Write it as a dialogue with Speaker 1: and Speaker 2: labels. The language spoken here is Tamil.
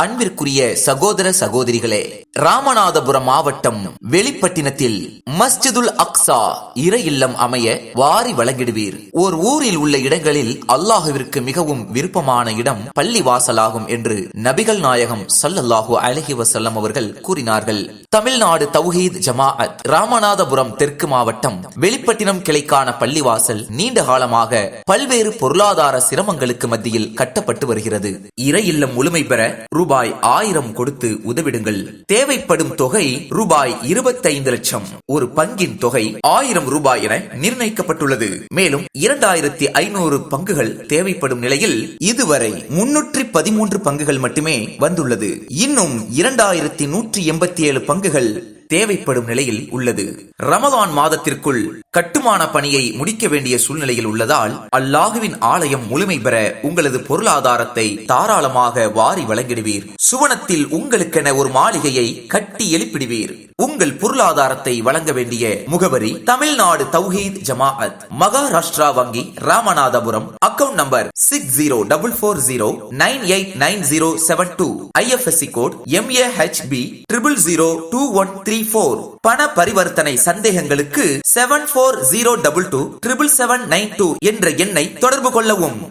Speaker 1: அன்பிற்குரிய சகோதர சகோதரிகளே ராமநாதபுரம் மாவட்டம் வெளிப்பட்டினத்தில் மஸ்ஜிதுல் அக்சா இற இல்லம் அமைய வாரி வழங்கிடுவீர். ஓர் ஊரில் உள்ள இடங்களில் அல்லாஹுவிற்கு மிகவும் விருப்பமான இடம் பள்ளி வாசலாகும் என்று நபிகள் நாயகம் சல்லல்லாஹு அலஹி வசல்லம் அவர்கள் கூறினார்கள். தமிழ்நாடு தௌஹீத் ஜமாஅத் ராமநாதபுரம் தெற்கு மாவட்டம் வெளிப்பட்டினம் கிளைக்கான பள்ளிவாசல் நீண்ட காலமாக பல்வேறு பொருளாதார சிரமங்களுக்கு மத்தியில் கட்டப்பட்டு வருகிறது. இற இல்லம் முழுமை பெற ரூபாய் ஆயிரம் கொடுத்து உதவிடுங்கள். தேவைப்படும் தொகை ரூபாய் இருபத்தைந்து லட்சம். ஒரு பங்கின் தொகை ஆயிரம் ரூபாய் என நிர்ணயிக்கப்பட்டுள்ளது. மேலும் இரண்டாயிரத்தி ஐநூறு பங்குகள் தேவைப்படும் நிலையில் இதுவரை முன்னூற்றி பதிமூன்று பங்குகள் மட்டுமே வந்துள்ளது. இன்னும் இரண்டாயிரத்தி நூற்றி எண்பத்தி ஏழு பங்குகள் தேவைப்படும் நிலையில் உள்ளது. ரமதான் மாதத்திற்குள் கட்டுமான பணியை முடிக்க வேண்டிய சூழ்நிலையில் உள்ளதால் அல்லாஹுவின் ஆலயம் முழுமை பெற உங்களது பொருளாதாரத்தை தாராளமாக வாரி வழங்கிடுவீர். சுவனத்தில் உங்களுக்கென ஒரு மாளிகையை கட்டி எழுப்பிடுவீர். உங்கள் பொருளாதாரத்தை வழங்க வேண்டிய முகவரி தமிழ்நாடு தௌஹீத் ஜமாஅத் மகாராஷ்டிரா வங்கி Ramanathapuram account number six zero double four zero nine eight nine zero seven two IFSC code MAHB triple zero two one three four பண பரிவர்த்தனை சந்தேகங்களுக்கு seven four zero double two triple seven nine two என்ற எண்ணை தொடர்பு கொள்ளவும்.